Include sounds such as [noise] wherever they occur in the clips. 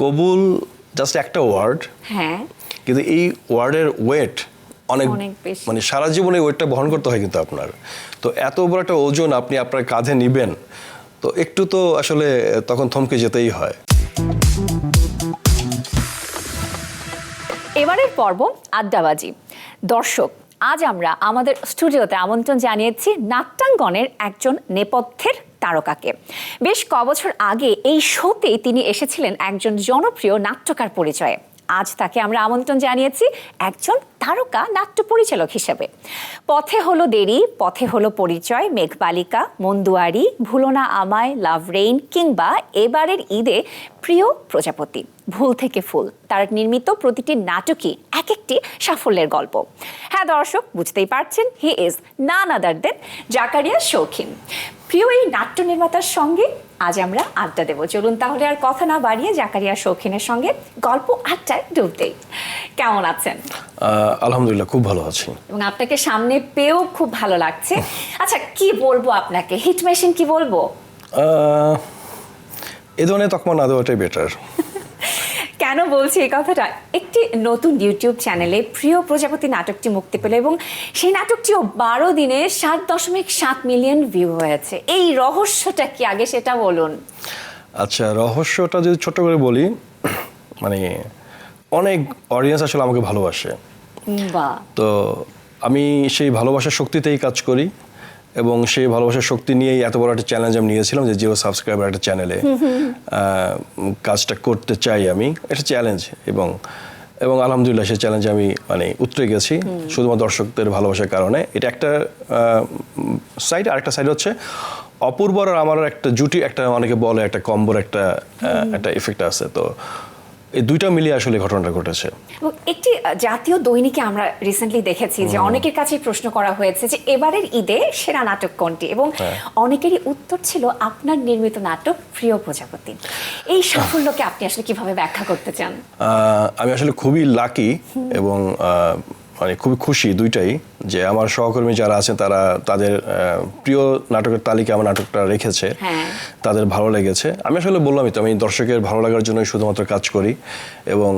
কবুল জাস্ট একটা ওয়ার্ড হ্যাঁ। কিন্তু এই ওয়ার্ডের ওয়েট অনেক। মানে সারা জীবনে ওয়েটটা বহন করতে হয় কিন্তু আপনার। তো এত বড় একটা ওজন আপনি আপনার কাঁধে নিবেন তো একটু তো আসলে তখন থমকে যেতেই হয়। এবারের পর্ব আড্ডাবাজি। দর্শক আজ আমরা আমাদের স্টুডিওতে আমন্ত্রণ জানিয়েছি নাট্যাঙ্গনের একজন নেপথ্যের তারকাকে। বেশ কবছর আগে এই শোতে তিনি এসেছিলেন একজন জনপ্রিয় নাট্যকার পরিচয়ে। আজ তাকে আমরা আমন্ত্রণ জানিয়েছি একজন তারকা নাট্য পরিচালক হিসেবে। পথে হলো দেরি, পথে হলো পরিচয়, মেঘবালিকা, মন্দুয়ারি, ভুলনা আমায়, লাভ রেইন কিংবা এবারের ঈদে প্রিয় প্রজাপতি, ভুল থেকে ফুল, তার নির্মিত প্রতিটি নাটকই এক একটি সাফল্যের গল্প। হ্যাঁ দর্শক, বুঝতেই পারছেন, হি ইজ নান আদার দেন জাকারিয়া শৌখিন। প্রিয় এই নাট্য নির্মাতার সঙ্গে আজ আমরা আড্ডা দেব। চলুন তাহলে আর কথা না বাড়িয়ে জাকারিয়া শৌখিনের সঙ্গে গল্প আড্ডায় ডুব দেই। কেমন আছেন? আলহামদুলিল্লাহ খুব ভালো আছি। এবং আপনাকে সামনে পেয়েও খুব ভালো লাগছে। আচ্ছা কি বলব আপনাকে? হিট মেশিন কি বলব? এ ধরনের তকমা না দেওয়াটাই বেটার [laughs] কেন বলছি এই কথাটা? একটি নতুন ইউটিউব চ্যানেলে প্রিয় প্রজাপতি নাটকটি মুক্তি পেল এবং সেই নাটকটিও বারো দিনে সাত দশমিক সাত মিলিয়ন ভিউ হয়েছে। এই রহস্যটা কি আগে সেটা বলুন। আচ্ছা রহস্যটা যদি ছোট করে বলি মানে অনেক অডিয়েন্স আসলে আমাকে ভালোবাসে। তো আমি সেই ভালোবাসার শক্তিতেই কাজ করি। এবং সেই ভালোবাসার শক্তি নিয়েই এত বড় একটা চ্যালেঞ্জ আমি নিয়েছিলাম যে জিও সাবস্ক্রাইবার একটা চ্যানেলে কাজটা করতে চাই আমি। এটা চ্যালেঞ্জ এবং এবং আলহামদুলিল্লাহ সেই চ্যালেঞ্জে আমি মানে উতরে গেছি শুধুমাত্র দর্শকদের ভালোবাসার কারণে। এটা একটা সাইড আরেকটা সাইড হচ্ছে অপূর্বর আর আমার একটা জুটি একটা অনেকে বলে একটা কম্বোর একটা একটা ইফেক্ট আছে। তো এই দুইটা মিলিয়ে আসলে ঘটনাটা ঘটেছে। এবং একটি জাতীয় দৈনিকে আমরা রিসেন্টলি দেখেছি যে অনেকের কাছে প্রশ্ন করা হয়েছে যে এবারের ঈদে সেরা নাটক কোনটি? এবং হ্যাঁ। অনেকেরই উত্তর ছিল আপনার নির্মিত নাটক প্রিয় প্রজাপতি। এই সাফল্যকে আপনি আসলে কীভাবে ব্যাখ্যা করতে চান? আহ, আমি আসলে খুবই লাকি এবং আহ, মানে খুবই খুশি দুইটাই যে আমার সহকর্মী যারা আছে তারা তাদের প্রিয় নাটকের তালিকা আমার নাটকটা রেখেছে। হ্যাঁ। তাদের ভালো লেগেছে। আমি আসলে বললামই তো আমি দর্শকের ভালো লাগার জন্যই শুধুমাত্র কাজ করি এবং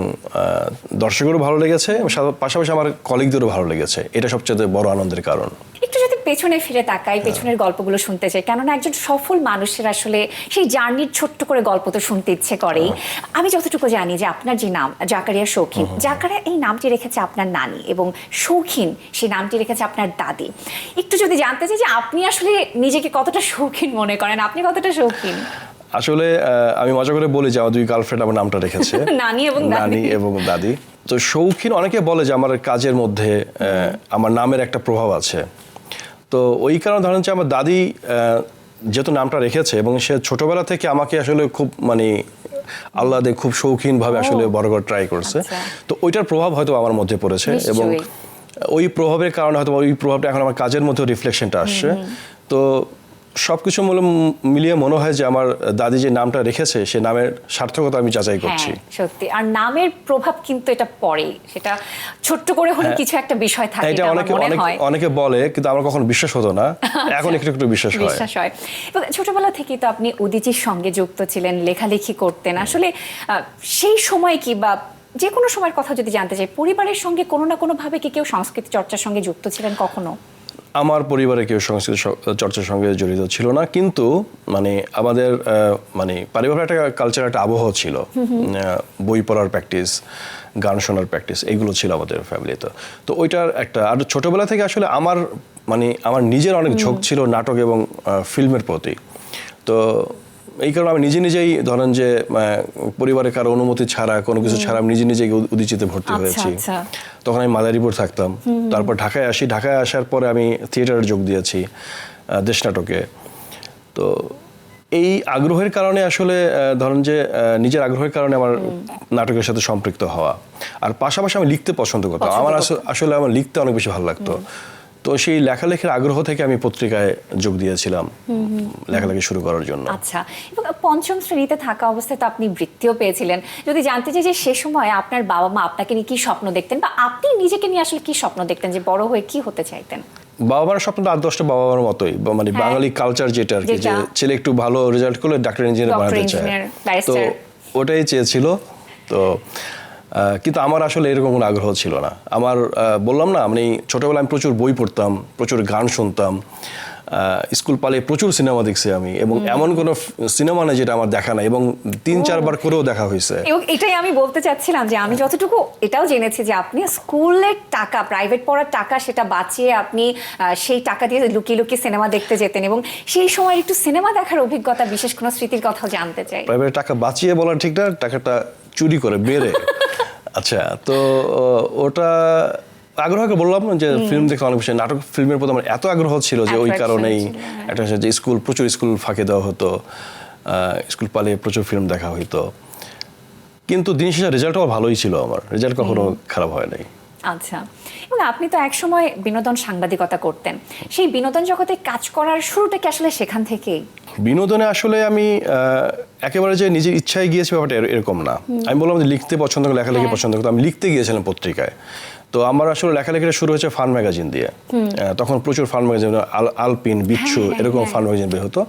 দর্শকেরও ভালো লেগেছে পাশাপাশি আমার কলিগদেরও ভালো লেগেছে। এটা সবচেয়ে বড় আনন্দের কারণ। একটু পেছনে ফিরে তাকাই পেছনের গল্পগুলো শুনতে চাই। কেননা একজন সফল মানুষের আসলে সেই জার্নির ছোট্ট করে গল্প তো শুনতে ইচ্ছে করে আমি যতটুকু জানি যে আপনার যে নাম জাকারিয়া শৌখিন জাকারিয়া এই নামটি রেখেছে আপনার নানি এবং শৌখিন সেই নামটি রেখেছে আপনার দাদি। একটু যদি জানতে চাই যে আপনি আসলে নিজেকে কতটা শৌখিন মনে করেন? আপনি কতটা শৌখিন? আসলে আমি মজা করে বলি যে আমার দুই গার্লফ্রেন্ড আমার নামটা রেখেছে। [laughs] নানি এবং। নানি এবং দাদি। তো শৌখিন অনেকে বলে যে আমার কাজের মধ্যে আমার নামের একটা প্রভাব আছে। তো ওই কারণে ধরেন যে আমার দাদি যেহেতু নামটা রেখেছে এবং সে ছোটবেলা থেকে আমাকে আসলে খুব মানে আল্লাদে খুব শৌখিনভাবে আসলে বড় করে ট্রাই করছে। আচ্ছা। তো ওইটার প্রভাব হয়তো আমার মধ্যে পড়েছে এবং ওই প্রভাবের কারণে হয়তো ওই প্রভাবটা এখন আমার কাজের মধ্যে রিফ্লেকশনটা আসছে। তো সবকিছু মিলে মিলিয়ে মনে হয় যে আমার দাদি যে নামটা রেখেছে সে নামের সার্থকতা আমি যাচাই করছি। হ্যাঁ সত্যি। আর নামের প্রভাব কিন্তু এটা পড়ে সেটা ছোট্ট করে হলে কিছু একটা বিষয় থাকে হ্যাঁ। এটা এটা অনেকে অনেক হয়। বলে কিন্তু আমার কখনো বিশ্বাস হতো না। এখন একটু একটু বিশ্বাস হয়। বিশ্বাস হয়। এবং ছোটবেলা থেকেই তো আপনি উদিচির সঙ্গে যুক্ত ছিলেন লেখালেখি করতেন। আসলে আহ, সেই সময় কি বা যে কোনো সময়ের কথা যদি জানতে চাই পরিবারের সঙ্গে কোনো না কোনো ভাবে কি কেউ সংস্কৃতি চর্চার সঙ্গে যুক্ত ছিলেন কখনো? আমার পরিবারে কেউ সংস্কৃত চর্চার সঙ্গে জড়িত ছিল না কিন্তু মানে আমাদের মানে পারিবারিক একটা কালচার একটা আবহাওয়া ছিল। বই পড়ার প্র্যাকটিস গান শোনার প্র্যাকটিস এগুলো ছিল আমাদের ফ্যামিলিতে তো। ওইটার একটা আর ছোটোবেলা থেকে আসলে আমার মানে আমার নিজের অনেক ঝোঁক ছিল নাটক এবং ফিল্মের প্রতি। তো এই কারণে আমি নিজে নিজেই ধরেন যে পরিবারের কারও অনুমতি ছাড়া কোনো কিছু ছাড়া আমি নিজে নিজেই উদ- উদিচিতে ভর্তি আচ্ছা, হয়েছি। আচ্ছা। তখন আমি মাদারীপুর থাকতাম। তারপর ঢাকায় আসি। ঢাকায় আসার পরে আমি থিয়েটারে যোগ দিয়েছি দেশ নাটকে তো এই আগ্রহের কারণে আসলে ধরেন যে নিজের আগ্রহের কারণে আমার নাটকের সাথে সম্পৃক্ত হওয়া। আর পাশাপাশি আমি লিখতে পছন্দ করতাম। আমার আস- আসলে আমার লিখতে অনেক বেশি ভালো লাগতো। তো সেই লেখালেখির আগ্রহ থেকে আমি পত্রিকায় যোগ দিয়েছিলাম লেখালেখি শুরু করার জন্য। আচ্ছা এবং পঞ্চম শ্রেণীতে থাকা অবস্থায় তো আপনি বৃত্তিও পেয়েছিলেন। যদি জানতে চাই যে সে সময় আপনার বাবা মা আপনাকে নিয়ে কি স্বপ্ন দেখতেন বা আপনি নিজেকে নিয়ে আসলে কি স্বপ্ন দেখতেন যে বড় হয়ে কি হতে চাইতেন? বাবা মার স্বপ্নটা আট দশটা বাবা মার মতোই মানে হ্যাঁ। বাঙালি কালচার যেটা আর কি যে ছেলে একটু ভালো রেজাল্ট করলে ডাক্তার ইঞ্জিনিয়ার বানাতে চায়। তো ওটাই চেয়েছিল। তো কিন্তু আমার আসলে এরকম কোনো আগ্রহ ছিল না। আমার বললাম না আমি ছোটোবেলায় আমি প্রচুর বই পড়তাম প্রচুর গান শুনতাম স্কুল পালে প্রচুর সিনেমা দেখছি আমি এবং এমন কোনো সিনেমা নেই যেটা আমার দেখা নাই এবং তিন চারবার করেও দেখা হয়েছে। এবং এটাই আমি বলতে চাচ্ছিলাম যে আমি যতটুকু এটাও জেনেছি যে আপনি স্কুলের টাকা প্রাইভেট পড়ার টাকা সেটা বাঁচিয়ে আপনি সেই টাকা দিয়ে লুকিয়ে লুকিয়ে সিনেমা দেখতে যেতেন এবং সেই সময় একটু সিনেমা দেখার অভিজ্ঞতা বিশেষ কোনো স্মৃতির কথাও জানতে চাই। প্রাইভেট টাকা বাঁচিয়ে বলার ঠিক না টাকাটা চুরি করে বেড়ে। [laughs] আচ্ছা তো ওটা আগ্রহ করে বললাম যে ফিল্ম দেখে অনেক বেশি নাটক ফিল্মের প্রতি আমার এত আগ্রহ ছিল যে ওই কারণেই হ্যাঁ। একটা যে স্কুল প্রচুর স্কুল ফাঁকে দেওয়া হতো স্কুল পালে প্রচুর ফিল্ম দেখা হইতো। কিন্তু দিন শেষে রেজাল্ট আমার ভালোই ছিল আমার রেজাল্ট কখনো খারাপ হয় নাই। আচ্ছা এবং আপনি তো একসময় বিনোদন সাংবাদিকতা করতেন সেই বিনোদন জগতে কাজ করার শুরুটা কি আসলে সেখান থেকেই? বিনোদনে আসলে আমি একেবারে যে নিজের ইচ্ছায় গিয়েছি ব্যাপারটা এরকম না। আমি বললাম যে লিখতে পছন্দ করি লেখালেখি হ্যাঁ। পছন্দ করতো আমি লিখতে গিয়েছিলাম পত্রিকায়। তো আমার আসলে লেখালেখিটা শুরু হয়েছে ফান ম্যাগাজিন দিয়ে। তখন প্রচুর ফান ম্যাগাজিন আল আলপিন বিচ্ছু হ্যাঁ, এরকম হ্যাঁ। ফান ম্যাগাজিন বের হতো।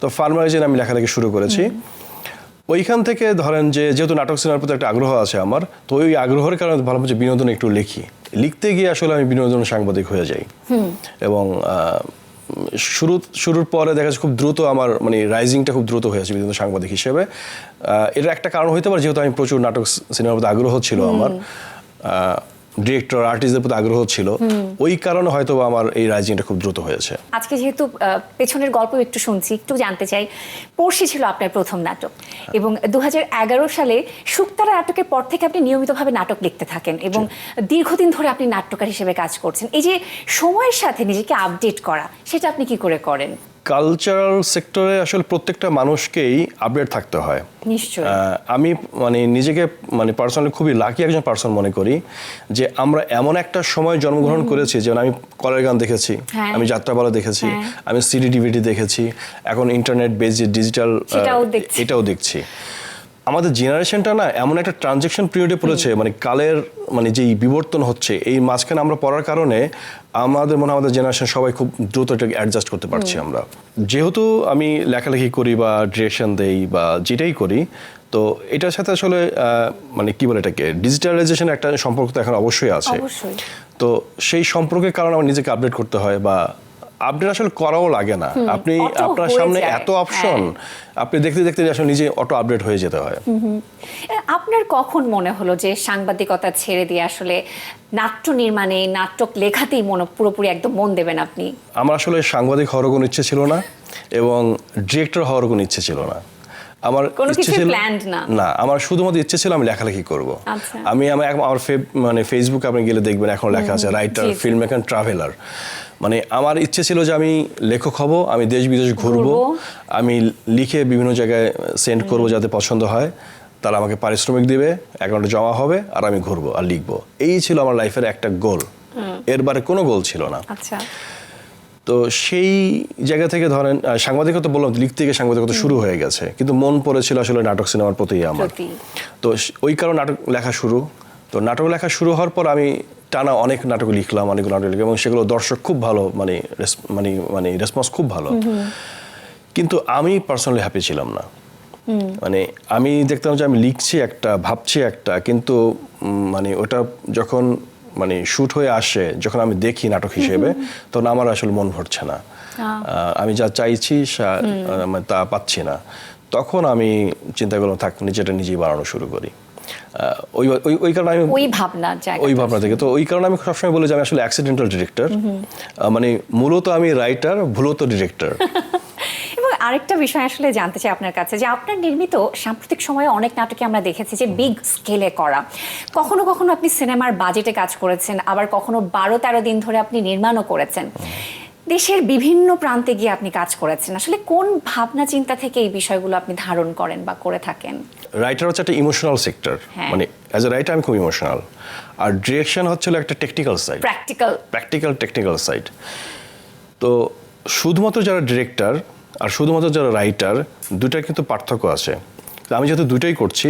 তো ফান ম্যাগাজিন আমি লেখালেখি শুরু করেছি। ওইখান থেকে ধরেন যে যেহেতু নাটক সিনেমার প্রতি একটা আগ্রহ আছে আমার তো ওই আগ্রহের কারণে ভাবলাম যে বিনোদন একটু লিখি। লিখতে গিয়ে আসলে আমি বিনোদন সাংবাদিক হয়ে যাই। এবং শুরু শুরুর পরে দেখা যাচ্ছে খুব দ্রুত আমার মানে রাইজিংটা খুব দ্রুত হয়েছে বিভিন্ন সাংবাদিক হিসেবে। এর এটা একটা কারণ হইতে পারে যেহেতু আমি প্রচুর নাটক সিনেমার প্রতি আগ্রহ ছিল আমার। ডিরেক্টর আর্টিস্টদের প্রতি আগ্রহ ছিল। ওই কারণে হয়তো আমার এই রাইজিংটা খুব দ্রুত হয়েছে। আজকে যেহেতু পেছনের গল্প একটু শুনছি একটু জানতে চাই। পড়শি ছিল আপনার প্রথম নাটক এবং দু হাজার এগারো সালে শুক্তারা নাটকের পর থেকে আপনি নিয়মিতভাবে নাটক লিখতে থাকেন এবং দীর্ঘদিন ধরে আপনি নাট্যকার হিসেবে কাজ করছেন। এই যে সময়ের সাথে নিজেকে আপডেট করা সেটা আপনি কি করে করেন? কালচারাল সেক্টরে আসলে প্রত্যেকটা মানুষকেই আপডেট থাকতে হয়। নিশ্চয়ই। আমি মানে নিজেকে মানে পার্সোনালি খুবই লাকি একজন পার্সন মনে করি যে আমরা এমন একটা সময় জন্মগ্রহণ করেছি যেমন আমি কলের গান দেখেছি হ্যাঁ। আমি যাত্রাপালা দেখেছি হ্যাঁ। আমি সিডি ডিভিডি দেখেছি এখন ইন্টারনেট বেস ডিজিটাল এটাও দেখছি। আমাদের জেনারেশনটা না এমন একটা ট্রানজেকশন পিরিয়ডে পড়েছে মানে কালের মানে যেই বিবর্তন হচ্ছে এই মাঝখানে আমরা পড়ার কারণে আমাদের মনে আমাদের জেনারেশন সবাই খুব দ্রুত এটাকে অ্যাডজাস্ট করতে পারছি আমরা। যেহেতু আমি লেখালেখি করি বা ডিরেকশন দেই বা যেটাই করি তো এটার সাথে আসলে মানে কি বলে এটাকে ডিজিটালাইজেশন একটা সম্পর্ক তো এখন অবশ্যই আছে। তো সেই সম্পর্কের কারণে আমার নিজেকে আপডেট করতে হয় বা আপডেট আসলে করাও লাগে না। আপনি আপনার সামনে এত অপশন আপনি দেখতে দেখতে আসলে নিজে অটো আপডেট হয়ে যেতে হয়। আপনার কখন মনে হলো যে সাংবাদিকতা ছেড়ে দিয়ে আসলে নাট্য নির্মাণে নাটক লেখাতেই মনে পুরোপুরি একদম মন দেবেন আপনি? আমার আসলে সাংবাদিক হওয়ার কোনো ইচ্ছে ছিল না এবং ডিরেক্টর হওয়ার কোনো ইচ্ছে ছিল না। আমার কোনো ছিল না। না আমার শুধুমাত্র ইচ্ছে ছিল আমি লেখালেখি করব। আচ্ছা। আমি আমার আমার মানে ফেসবুক আপনি গেলে দেখবেন এখন লেখা আছে রাইটার। ফিল্ম মেকার ট্রাভেলার মানে আমার ইচ্ছে ছিল যে আমি লেখক হব আমি দেশ বিদেশ ঘুরবো ঘুরবো। আমি লিখে বিভিন্ন জায়গায় সেন্ড করব যাতে পছন্দ হয়। তারা আমাকে পারিশ্রমিক দিবে অ্যাকাউন্টে জমা হবে আর আমি ঘুরবো আর লিখব। এই ছিল আমার লাইফের একটা গোল এর বারে কোনো গোল ছিল না। আচ্ছা। তো সেই জায়গা থেকে ধরেন সাংবাদিকতা বললাম লিখতে গিয়ে সাংবাদিকতা শুরু হয়ে গেছে। কিন্তু মন পড়েছিল আসলে নাটক সিনেমার প্রতি আমার। তো ওই কারণে নাটক লেখা শুরু। তো নাটক লেখা শুরু হওয়ার পর আমি টানা অনেক নাটক লিখলাম অনেক নাটক লিখলাম এবং সেগুলো দর্শক খুব ভালো মানে মানে মানে রেসপন্স খুব ভালো। কিন্তু আমি পার্সোনালি হ্যাপি ছিলাম না। মানে আমি দেখতাম যে আমি লিখছি একটা ভাবছি একটা কিন্তু মানে ওটা যখন মানে শুট হয়ে আসে যখন আমি দেখি নাটক হিসেবে তখন আমার আসলে মন ভরছে না। আমি যা চাইছি তা পাচ্ছি না। তখন আমি চিন্তা করলাম থাক নিজেটা নিজেই বানানো শুরু করি। ওই ওই- ওই কারণে আমি ওই জায়গা ওই ভাবনা থেকে। তো ওই কারণে আমি সবসময় বলি যে আমি আসলে অ্যাক্সিডেন্টাল ডিরেক্টর মানে মূলত আমি রাইটার ভুলত ডিরেক্টর [laughs] আরেকটা বিষয় আসলে জানতে চাই আপনার কাছে যে আপনার নির্মিত সাম্প্রতিক সময়ে অনেক নাটকে আমরা দেখেছি যে বিগ স্কেলে করা। কখনো কখনো আপনি সিনেমার বাজেটে কাজ করেছেন আবার কখনো বারো তেরো দিন ধরে আপনি নির্মাণও করেছেন। দেশের বিভিন্ন প্রান্তে গিয়ে আপনি কাজ করেছেন। আসলে কোন ভাবনা চিন্তা থেকে এই বিষয়গুলো আপনি ধারণ করেন বা করে থাকেন? রাইটার হচ্ছে একটা ইমোশনাল সেক্টর হ্যাঁ। মানে অ্যাজ এ রাইটার আমি খুব ইমোশনাল আর ডিরেকশন হচ্ছে হলো একটা technical side practical practical technical side তো শুধুমাত্র যারা ডিরেক্টর আর শুধুমাত্র যারা রাইটার দুটার কিন্তু পার্থক্য আছে। তো আমি যেহেতু দুটাই করছি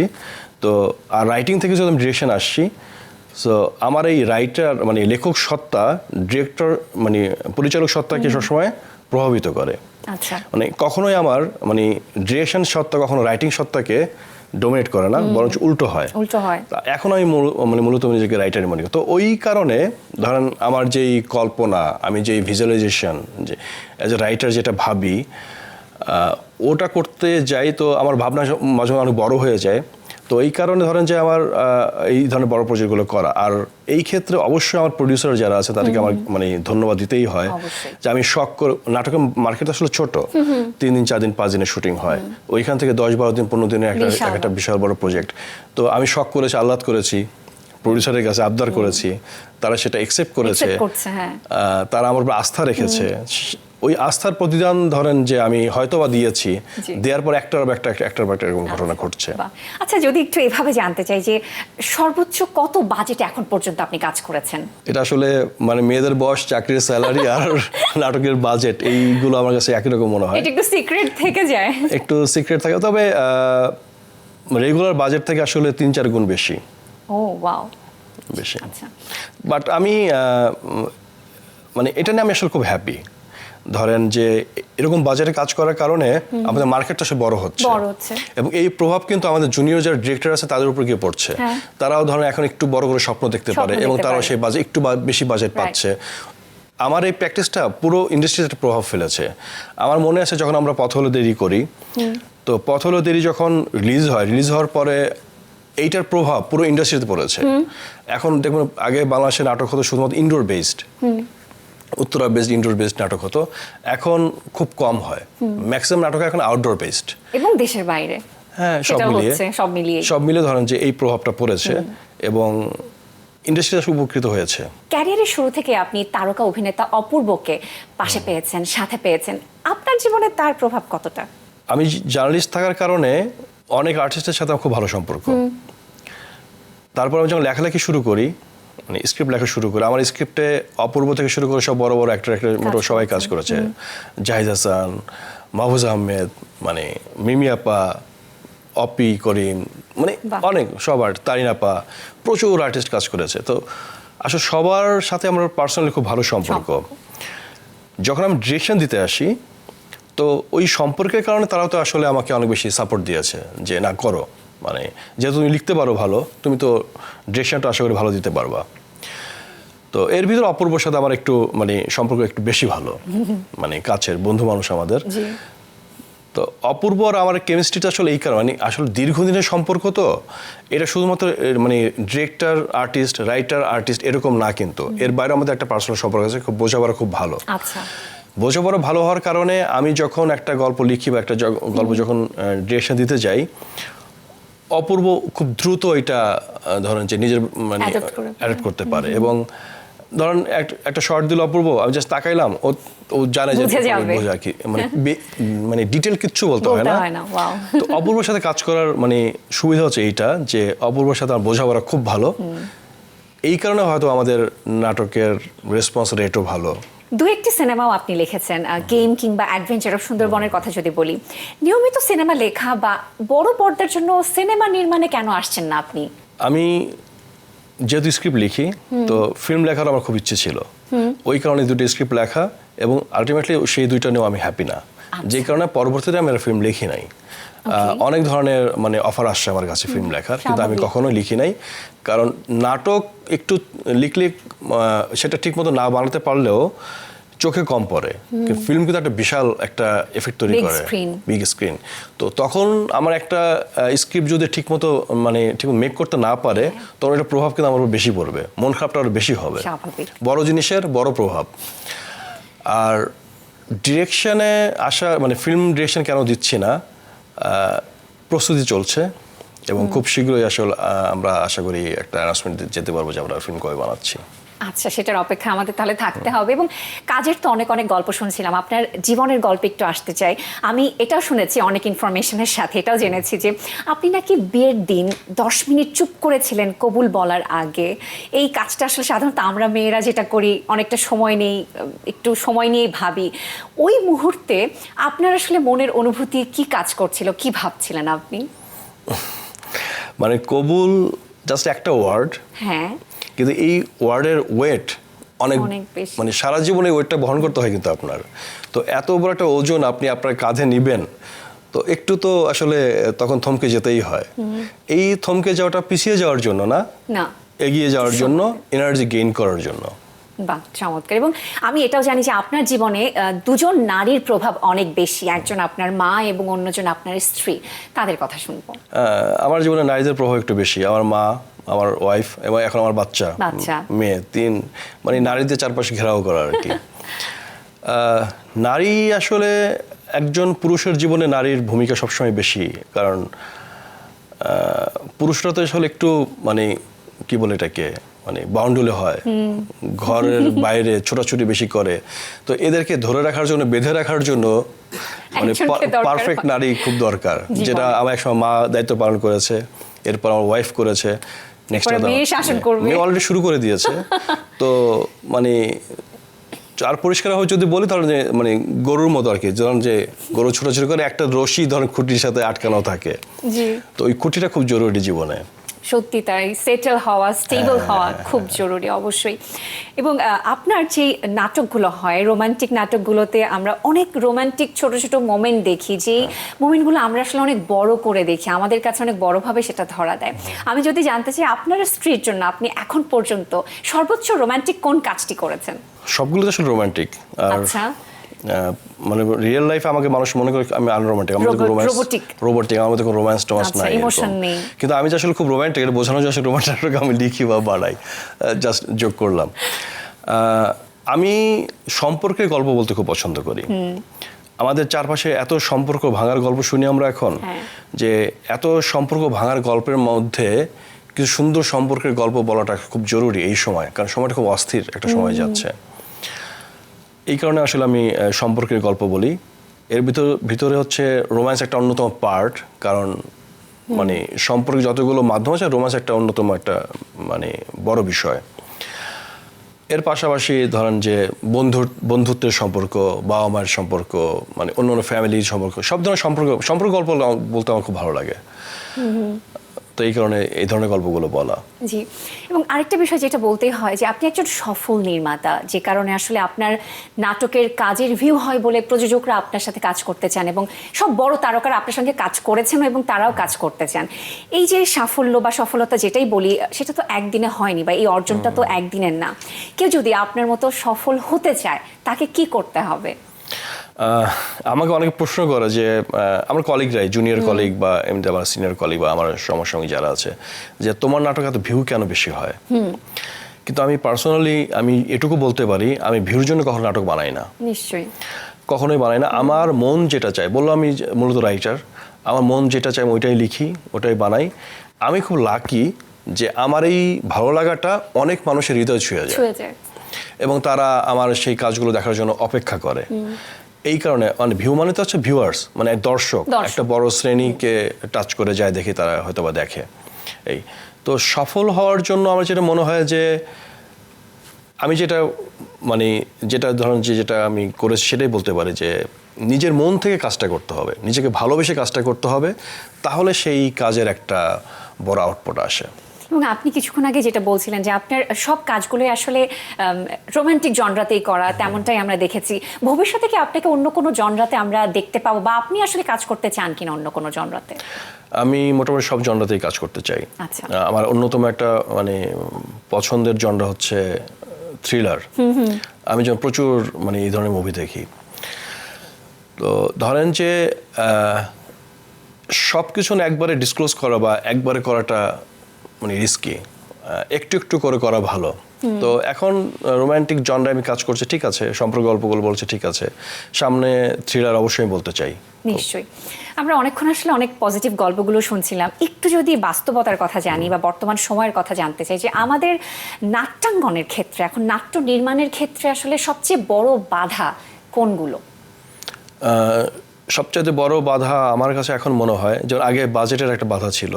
তো আর রাইটিং থেকে যদি আমি ডিরেকশন আসছি সো আমার এই রাইটার মানে লেখক সত্তা ডিরেক্টর মানে পরিচালক সত্তাকে সবসময় প্রভাবিত করে। আচ্ছা। মানে কখনোই আমার মানে ডিরেকশন সত্তা কখনো রাইটিং সত্তাকে ডোমিনেট করে না বরঞ্চ উল্টো হয়। উল্টো হয়। এখন আমি মানে মূলত নিজেকে রাইটারই মনে করি। তো ওই কারণে ধরেন আমার যেই কল্পনা আমি যেই ভিজুয়ালাইজেশন যে অ্যাজ এ রাইটার যেটা ভাবি ওটা করতে যাই তো আমার ভাবনা মাঝে মাঝে অনেক বড় হয়ে যায়। তো এই কারণে ধরেন যে আমার এই ধরনের বড় প্রজেক্টগুলো করা। আর এই ক্ষেত্রে অবশ্যই আমার প্রডিউসার যারা আছে তাদেরকে আমার মানে ধন্যবাদ দিতেই হয় যে আমি শখ করে নাটকের মার্কেট আসলে ছোট। তিন দিন চার দিন পাঁচ দিনের শুটিং হয়। ওইখান থেকে দশ বারো দিন পনেরো দিনের একটা একটা বিশাল বড় প্রজেক্ট তো আমি শখ করেছি আহ্লাদ করেছি প্রডিউসারের কাছে আবদার করেছি। তারা সেটা একসেপ্ট করেছে। হ্যাঁ। তারা আমার উপর আস্থা রেখেছে। ওই আস্থার প্রতিদান ধরেন যে আমি হয়তো বা দিয়েছি দেওয়ার পর একটার পর একটা একটার পর একটা এরকম ঘটনা ঘটছে। আচ্ছা যদি একটু এভাবে জানতে চাই যে সর্বোচ্চ কত বাজেটে এখন পর্যন্ত আপনি কাজ করেছেন? এটা আসলে মানে মেয়েদের বয়স চাকরির স্যালারি আর নাটকের বাজেট এইগুলো আমার কাছে একই রকম মনে হয়। এটা একটু সিক্রেট থেকে যায়। একটু সিক্রেট থাকে তবে রেগুলার বাজেট থেকে আসলে তিন চার গুণ বেশি। ও ওয়াও বেশি। আচ্ছা। বাট আমি মানে এটা নিয়ে আমি আসলে খুব হ্যাপি ধরেন যে এরকম বাজারে কাজ করার কারণে আমাদের মার্কেটটা সে বড় হচ্ছে। এবং এই প্রভাব কিন্তু আমাদের জুনিয়র যারা ডিরেক্টর আছে তাদের উপর গিয়ে পড়ছে। হ্যাঁ। তারাও ধরেন এখন একটু বড় করে স্বপ্ন দেখতে পারে এবং তারাও সেই বাজেট একটু বেশি বাজেট পাচ্ছে। আমার এই প্র্যাকটিসটা পুরো ইন্ডাস্ট্রিতে একটা প্রভাব ফেলেছে। আমার মনে আছে যখন আমরা পথ হলো দেরি করি তো পথ হলো দেরি যখন রিলিজ হয় রিলিজ হওয়ার পরে এইটার প্রভাব পুরো ইন্ডাস্ট্রিতে পড়েছে। এখন দেখুন আগে বাংলাদেশের নাটক হতো শুধুমাত্র indoor based Uttara based indoor based নাটক হতো। এখন খুব কম হয়। ম্যাক্সিমাম নাটক এখন আউটডোর বেসড এবং দেশের বাইরে। হ্যাঁ সব মিলিয়ে। সব মিলিয়ে। সব মিলিয়ে ধরেন যে এই প্রভাবটা পড়েছে এবং ইন্ডাস্ট্রিটা উপকৃত হয়েছে। ক্যারিয়ারের শুরু থেকে আপনি তারকা অভিনেতা অপূর্বকে পাশে পেয়েছেন সাথে পেয়েছেন। আপনার জীবনে তার প্রভাব কতটা? আমি জার্নালিস্ট থাকার কারণে অনেক আর্টিস্টের সাথে আমার খুব ভালো সম্পর্ক। তারপর আমি যখন লেখালেখি শুরু করি মানে স্ক্রিপ্ট লেখা শুরু করে আমার স্ক্রিপ্টে অপূর্ব থেকে শুরু করে সব বড় বড় অ্যাক্টর অ্যাক্টর মোটামুটি সবাই কাজ করেছে। জাহিদ হাসান মাহফুজ আহমেদ মানে মিমি আপা অপি করিম মানে অনেক সবার তারিন আপা প্রচুর আর্টিস্ট কাজ করেছে। তো আসলে সবার সাথে আমার পার্সোনালি খুব ভালো সম্পর্ক। যখন আমি ডিরেকশন দিতে আসি তো ওই সম্পর্কের কারণে তারাও তো আসলে আমাকে অনেক বেশি সাপোর্ট দিয়েছে যে না করো। মানে যেহেতু তুমি লিখতে পারো ভালো তুমি তো ডিরেকশনটা আশা করি ভালো দিতে পারবা। তো এর ভিতরে অপূর্বর সাথে আমার একটু মানে সম্পর্ক একটু বেশি ভালো। [laughs] মানে কাছের বন্ধু মানুষ আমাদের। তো অপূর্ব আর আমার কেমিস্ট্রিটা আসলে এই কারণে মানে আসলে দীর্ঘদিনের সম্পর্ক তো এটা শুধুমাত্র মানে ডিরেক্টর আর্টিস্ট রাইটার আর্টিস্ট এরকম না কিন্তু। এর বাইরে আমাদের একটা পার্সোনাল সম্পর্ক আছে খুব বোঝাপড়া খুব ভালো। আচ্ছা। বোঝাপড়া ভালো হওয়ার কারণে আমি যখন একটা গল্প লিখি বা একটা গল্প যখন ডিরেকশন দিতে যাই অপূর্ব খুব দ্রুত এটা ধরেন যে নিজের মানে অ্যাডাপ্ট করতে পারে। এবং ধরেন একটা শর্ট দিল অপূর্ব আমি জাস্ট তাকাইলাম ও ও জানে যে বুঝে কি মানে মানে ডিটেল কিচ্ছু বলতে হয় না. তো অপূর্বর সাথে কাজ করার মানে সুবিধা হচ্ছে এইটা যে অপূর্বর সাথে আমার বোঝাপড়া খুব ভালো। এই কারণে হয়তো আমাদের নাটকের রেসপন্স রেটও ভালো। দু একটি সিনেমাও আপনি লিখেছেন গেম কিংবা অ্যাডভেঞ্চার অফ সুন্দরবনের কথা যদি বলি। নিয়মিত সিনেমা লেখা বা বড় পর্দার জন্য সিনেমা নির্মাণে কেন আসছেন না আপনি? আমি যেহেতু স্ক্রিপ্ট লিখি তো ফিল্ম লেখার আমার খুব ইচ্ছে ছিল। ওই কারণে দুটো স্ক্রিপ্ট লেখা এবং আলটিমেটলি সেই দুইটা নিয়েও আমি হ্যাপি না। যে কারণে পরবর্তীতে আমি ফিল্ম লিখি নাই। অনেক ধরনের মানে অফার আসছে আমার কাছে ফিল্ম লেখার কিন্তু আমি কখনো লিখি নাই। কারণ নাটক একটু লিখলে সেটা ঠিক মতো না বানাতে পারলেও চোখে কম পড়ে। ফিল্ম কিন্তু একটা বিশাল একটা এফেক্ট তৈরি করে। বিগ স্ক্রিন তো তখন আমার একটা স্ক্রিপ্ট যদি ঠিকমতো মানে ঠিক মেক করতে না পারে তখন এটা প্রভাব কিন্তু আমার বেশি পড়বে। মন খারাপটা আরও বেশি হবে। বড় জিনিসের বড় প্রভাব। আর ডিরেকশনে আসা মানে ফিল্ম ডিরেকশন কেন দিচ্ছি না প্রস্তুতি চলছে এবং খুব শীঘ্রই আসলে আমরা আশা করি একটা অ্যানাউন্সমেন্ট যেতে পারব যে আমরা ফিল্ম কবে বানাচ্ছি। আচ্ছা সেটার অপেক্ষা আমাদের তাহলে থাকতে হবে। এবং কাজের তো অনেক অনেক গল্প শুনছিলাম। আপনার জীবনের গল্প একটু আসতে চাই। আমি এটাও শুনেছি অনেক ইনফরমেশনের সাথে এটাও জেনেছি যে আপনি নাকি বিয়ের দিন দশ মিনিট চুপ করেছিলেন কবুল বলার আগে। এই কাজটা আসলে সাধারণত আমরা মেয়েরা যেটা করি অনেকটা সময় নেই একটু সময় নিয়েই ভাবি। ওই মুহূর্তে আপনার আসলে মনের অনুভূতি কি কাজ করছিল কি ভাবছিলেন আপনি? মানে কবুল জাস্ট একটা ওয়ার্ড হ্যাঁ। কিন্তু এই ওয়ার্ডের ওয়েট অনেক মানে সারা জীবনে ওয়েটটা বহন করতে হয় কিন্তু আপনার। তো এত বড় একটা ওজন আপনি আপনার কাঁধে নিবেন তো একটু তো আসলে তখন থমকে যেতেই হয়। এই থমকে যাওয়াটা পিছিয়ে যাওয়ার জন্য না? না। এগিয়ে যাওয়ার জন্য এনার্জি গেইন করার জন্য। বাহ চমৎকার। এবং আমি এটাও জানি যে আপনার জীবনে দুজন নারীর প্রভাব অনেক বেশি। একজন আপনার মা এবং অন্যজন আপনার স্ত্রী। তাদের কথা শুনব। আমার জীবনে নারীদের প্রভাব একটু বেশি। আমার মা আমার ওয়াইফ এবং এখন আমার বাচ্চা। মেয়ে তিন মানে নারীদের চারপাশে ঘেরাও করা আর কি। [laughs] নারী আসলে একজন পুরুষের জীবনে নারীর ভূমিকা সবসময় বেশি কারণ পুরুষরা তো আসলে একটু মানে কি বলে এটাকে মানে বাউন্ডুলে হয়। ঘরের [laughs] বাইরে ছোটাছুটি বেশি করে। তো এদেরকে ধরে রাখার জন্য বেঁধে রাখার জন্য মানে পারফেক্ট নারী খুব দরকার। যেটা আমার একসময় মা দায়িত্ব পালন করেছে এরপর আমার ওয়াইফ করেছে। নেক্সট মেয়ে শাসন করবে। মেয়ে অলরেডি শুরু করে দিয়েছে। [laughs] তো মানে আর পরিষ্কার হবে যদি বলি তাহলে মানে গরুর মতো আর কি। ধরেন যে গরু ছোট ছোট করে একটা রশি ধরেন খুঁটির সাথে আটকানো থাকে। তো ওই খুঁটিটা খুব জরুরি জীবনে। সত্যি তাই সেটেল হওয়া স্টেবল হ্যাঁ, হওয়া খুব জরুরি অবশ্যই। এবং আপনার যে নাটকগুলো হয় রোমান্টিক নাটকগুলোতে আমরা অনেক রোমান্টিক ছোট ছোট মোমেন্ট দেখি যে মোমেন্টগুলো আমরা আসলে অনেক বড় করে দেখি আমাদের কাছে অনেক বড়ভাবে সেটা ধরা দেয়। আমি যদি জানতে চাই আপনার স্ত্রীর জন্য আপনি এখন পর্যন্ত সর্বোচ্চ রোমান্টিক কোন কাজটি করেছেন? সবগুলো তো আসলে রোমান্টিক আর আচ্ছা। মানে রিয়েল লাইফে আমাকে মানুষ মনে করে আমি আনরোমান্টিক আমার Robo- রোম্যান্স। রোবোটিক আমার মধ্যে কোনো রোম্যান্স টোমান্স আচ্ছা, নাই। কিন্তু আমি যে আসলে খুব রোমান্টিক এটা বোঝানো যায় আসলে রোমান্টিক আমি লিখি বা বাড়াই জাস্ট যোগ করলাম। আমি সম্পর্কের গল্প বলতে খুব পছন্দ করি। আমাদের চারপাশে এত সম্পর্ক ভাঙার গল্প শুনি আমরা এখন হ্যাঁ। যে এত সম্পর্ক ভাঙার গল্পের মধ্যে কিছু সুন্দর সম্পর্কের গল্প বলাটা খুব জরুরি এই সময় কারণ সময়টা খুব অস্থির একটা সময় যাচ্ছে। এই কারণে আসলে আমি সম্পর্কের গল্প বলি। এর ভিতর ভিতরে হচ্ছে রোম্যান্স একটা অন্যতম পার্ট কারণ মানে সম্পর্কে যতগুলো মাধ্যম আছে রোম্যান্স একটা অন্যতম একটা মানে বড় বিষয়। এর পাশাপাশি ধরেন যে বন্ধুর বন্ধুত্বের সম্পর্ক বাবা মায়ের সম্পর্ক মানে অন্য অন্য ফ্যামিলির সম্পর্ক সব ধরনের সম্পর্ক সম্পর্ক গল্প বলতে আমার খুব ভালো লাগে। তো এই কারণে এই ধরনের গল্পগুলো বলা। জি এবং আরেকটা বিষয় যেটা বলতেই হয় যে আপনি একজন সফল নির্মাতা যে কারণে আসলে আপনার নাটকের কাজের ভিউ হয় বলে প্রযোজকরা আপনার সাথে কাজ করতে চান এবং সব বড় তারকারা আপনার সঙ্গে কাজ করেছেন এবং তারাও কাজ করতে চান। এই যে সাফল্য বা সফলতা যেটাই বলি সেটা তো একদিনে হয়নি বা এই অর্জনটা তো একদিনের না। কেউ যদি আপনার মতো সফল হতে চায় তাকে কি করতে হবে? আমাকে অনেকে প্রশ্ন করে যে আমার কলিগরাই জুনিয়র কলিগ বা এমনি আমার সিনিয়র কলিগ বা আমার সমসাময়িক যারা আছে যে তোমার নাটক এত ভিউ কেন বেশি হয়? কিন্তু আমি পার্সোনালি আমি এটুকু বলতে পারি আমি ভিউর জন্য কখনো নাটক বানাই না। নিশ্চয়ই। কখনোই বানাই না। আমার মন যেটা চায় বলল আমি মূলত রাইটার আমার মন যেটা চায় আমি ওইটাই লিখি ওটাই বানাই। আমি খুব লাকি যে আমার এই ভালো লাগাটা অনেক মানুষের হৃদয় ছুঁয়ে যায়। এবং তারা আমার সেই কাজগুলো দেখার জন্য অপেক্ষা করে। এই কারণে মানে ভিউ মানে তো হচ্ছে ভিউয়ার্স মানে দর্শক। একটা বড় শ্রেণীকে টাচ করে যায় দেখে তারা হয়তো বা দেখে। এই। তো সফল হওয়ার জন্য আমার যেটা মনে হয় যে আমি যেটা মানে যেটা ধরুন যে যেটা আমি করেছি সেটাই বলতে পারি যে নিজের মন থেকে কাজটা করতে হবে। নিজেকে ভালোবেসে কাজটা করতে হবে। তাহলে সেই কাজের একটা বড় আউটপুট আসে। এবং আপনি কিছুক্ষণ আগে যেটা বলছিলেন যে আপনার সব কাজগুলোই আসলে রোমান্টিক জনরাতেই করা তেমনটাই আমরা দেখেছি। ভবিষ্যতে কি আপনাকে অন্য কোনো জনরাতে আমরা দেখতে পাবো বা আপনি আসলে কাজ করতে চান কিনা অন্য কোনো জনরাতে আমি মোটামুটি সব জনরাতেই কাজ করতে চাই। আচ্ছা। আমার অন্যতম একটা মানে পছন্দের জনরা হচ্ছে থ্রিলার আমি যেমন প্রচুর মানে এই ধরনের মুভি দেখি। তো ধরেন যে সব কিছু না একবারে ডিসক্লোজ করা বা একবারে করাটা মানে রিস্কি একটু একটু করে করা ভালো। তো এখন রোমান্টিক জনরা আমি কাজ করছে ঠিক আছে সম্পর্ক গল্পগুলো বলছে ঠিক আছে। সামনে থ্রিলার অবশ্যই বলতে চাই। নিশ্চয়ই। আমরা অনেকক্ষণ আসলে অনেক পজিটিভ গল্পগুলো শুনছিলাম। একটু যদি বাস্তবতার কথা জানি বা বর্তমান সময়ের কথা জানতে চাই যে আমাদের নাট্যাঙ্গনের ক্ষেত্রে এখন নাট্য নির্মাণের ক্ষেত্রে আসলে সবচেয়ে বড় বাধা কোনগুলো? সবচাইতে বড় বাধা আমার কাছে এখন মনে হয় যেমন আগে বাজেটের একটা বাধা ছিল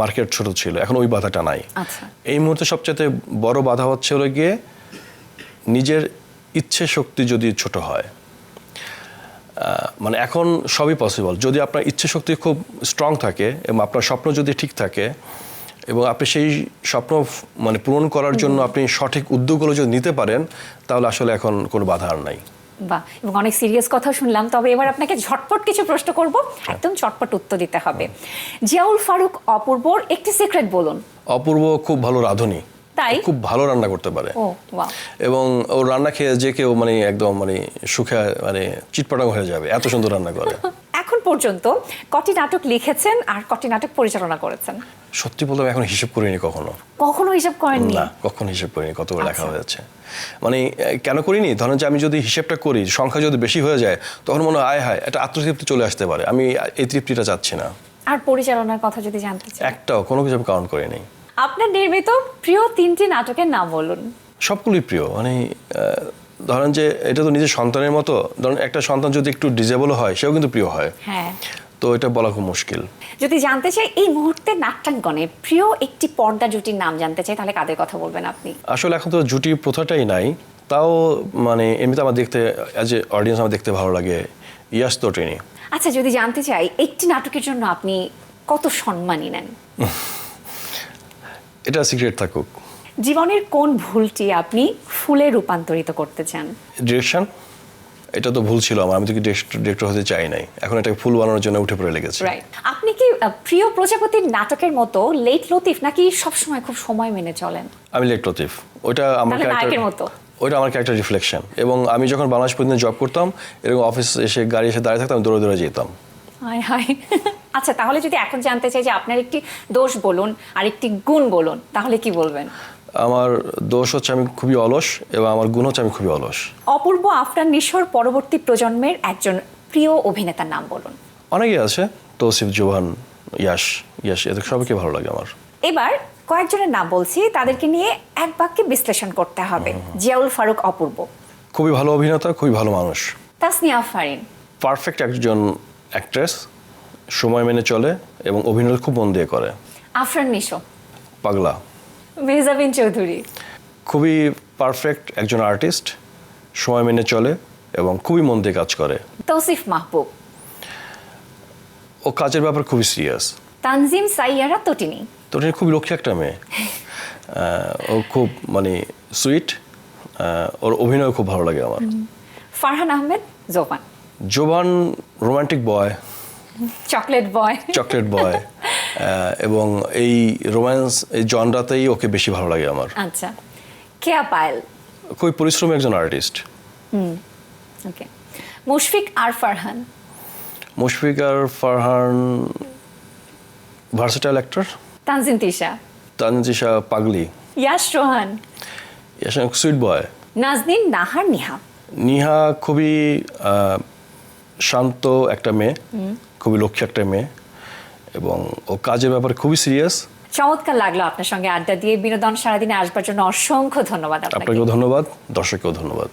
মার্কেট ছোট ছিল এখন ওই বাধাটা নাই। আচ্ছা। এই মুহূর্তে সবচাইতে বড় বাধা হচ্ছে হলো গিয়ে নিজের ইচ্ছে শক্তি যদি ছোট হয় আহ, মানে এখন সবই পসিবল যদি আপনার ইচ্ছে শক্তি খুব স্ট্রং থাকে এবং আপনার স্বপ্ন যদি ঠিক থাকে এবং আপনি সেই স্বপ্ন মানে পূরণ করার জন্য আপনি সঠিক উদ্যোগগুলো যদি নিতে পারেন তাহলে আসলে এখন কোনো বাধা আর নাই। বাহ এবং অনেক সিরিয়াস কথা শুনলাম। তবে এবার আপনাকে ঝটপট কিছু প্রশ্ন করব। একদম চটপট উত্তর দিতে হবে। জিয়াউল ফারুক অপূর্বর একটি সিক্রেট বলুন। অপূর্ব খুব ভালো রাঁধুনি। তাই? খুব ভালো রান্না করতে পারে। এবং ও রান্না খেয়ে যে কেউ মানে একদম মানে সুখে মানে চিটপাটাং হয়ে যাবে। এত সুন্দর রান্না করে। [laughs] এখন পর্যন্ত কটি নাটক লিখেছেন আর কটি নাটক পরিচালনা করেছেন? সত্যি বলতে এখন হিসেব করিনি কখনো। কখনো হিসাব করেননি? না কখনো হিসেব করিনি কতগুলো লেখা আচ্ছা। হয়েছে মানে কেন করিনি? ধরেন যে আমি যদি হিসেবটা করি সংখ্যা যদি বেশি হয়ে যায় তখন মনে হয় আয় হায় একটা আত্মতৃপ্তি চলে আসতে পারে। আমি এই তৃপ্তিটা চাচ্ছি না। আর পরিচালনার কথা যদি জানতে চাই? একটাও কোনো কিছু আমি কাউন্ট করিনি। আপনার নির্মিত প্রিয় তিনটি নাটকের নাম বলুন। সবগুলোই প্রিয়। মানে ধরেন যে এটা তো নিজের সন্তানের মতো ধরেন একটা সন্তান যদি একটু ডিজেবল হয় সেও কিন্তু প্রিয় হয়। হ্যাঁ। তো এটা বলা খুব মুশকিল। যদি জানতে চাই এই মুহূর্তে নাট্যাঙ্গনে প্রিয় একটি পর্দা জুটির নাম জানতে চাই তাহলে কাদের কথা বলবেন আপনি? আসলে এখন তো জুটি প্রথাটাই নাই তাও মানে এমনিতে আমার দেখতে অ্যাজ এ অডিয়েন্স আমার দেখতে ভালো লাগে ইয়াস তো ট্রেনি আচ্ছা যদি জানতে চাই একটি নাটকের জন্য আপনি কত সম্মানী নেন? এটা সিক্রেট থাকুক। জীবনের কোন ভুলটি আপনি ফুলে রূপান্তরিত করতে চান? ডিরেকশন? এটা তো ভুল ছিল আমার আমি তো ডিরেক্টর হতে চাই নাই। এখন এটাকে ফুল বানানোর জন্য উঠে পড়ে লেগেছে। রাইট আপনি কি প্রিয় প্রজাপতির নাটকের মতো লেট লতিফ নাকি সবসময় খুব সময় মেনে চলেন? আমি লেট লতিফ। ওইটা আমার নায়কের মতো। ওইটা আমার ক্যারেক্টার রিফ্লেকশন এবং আমি যখন বাংলাদেশ প্রতিদিন জব করতাম এরকম অফিস এসে গাড়ি এসে দাঁড়িয়ে থাকতাম দৌড়ে দৌড়ে যেতাম। হায় হায়। [laughs] আচ্ছা তাহলে যদি এখন জানতে চাই যে আপনার একটি দোষ বলুন আর একটি গুণ বলুন তাহলে কি বলবেন? আমার দোষ হচ্ছে আমি খুবই অলস এবং আমার গুণ হচ্ছে আমি খুবই অলস। অপূর্ব আফরান নিশোর পরবর্তী প্রজন্মের একজন প্রিয় অভিনেতার নাম বলুন। অনেকেই আছে তৌসিফ জোহান ইয়াশ ইয়াশ এদের সবাইকে ভালো লাগে আমার। এবার কয়েকজনের নাম বলছি তাদেরকে নিয়ে এক বাক্যে বিশ্লেষণ করতে হবে। জিয়াউল ফারুক অপূর্ব। খুবই ভালো অভিনেতা খুবই ভালো মানুষ। তাসনিয়া ফারিন। পারফেক্ট একজন অ্যাক্ট্রেস সময় মেনে চলে এবং অভিনয় খুব মন দিয়ে করে। আফরান নিশো। পাগলা। মেহজাবিন চৌধুরী। খুবই পারফেক্ট একজন আর্টিস্ট সময় মেনে চলে এবং খুবই মন দিয়ে কাজ করে। তৌসিফ মাহবুব। ও কাজের ব্যাপার খুবই সিরিয়াস তানজিম সাইয়ারা তটিনী। তো এটা খুবই লক্ষ্মী একটা মেয়ে। ও খুব মানে সুইট ওর অভিনয় খুব ভালো লাগে আমার। Farhan Ahmed Joban. Joban romantic boy chocolate boy. Chocolate boy. এবং এই রোম্যান্স এই জনরাতেই ওকে বেশি ভালো লাগে আমার। আচ্ছা। কেয়া পায়েল? খুবই পরিশ্রমী একজন আর্টিস্ট ওকে মুশফিক আর ফারহান? মুশফিক আর ফারহান ভার্সেটাইল অ্যাক্টর তানজিন তিশা? তানজিশা পাগলি। Yash Rohan? Sweet boy Naznin Nahar Niha? Niha খুবই শান্ত একটা মেয়ে। খুবই লক্ষ্মী একটা মেয়ে। এবং ও কাজের ব্যাপারে খুবই সিরিয়াস চমৎকার লাগল আপনার সঙ্গে আড্ডা দিয়ে। বিনোদন সারাদিনে আসবার জন্য অসংখ্য ধন্যবাদ আপনাকে। আপনাকেও ধন্যবাদ দর্শককেও ধন্যবাদ।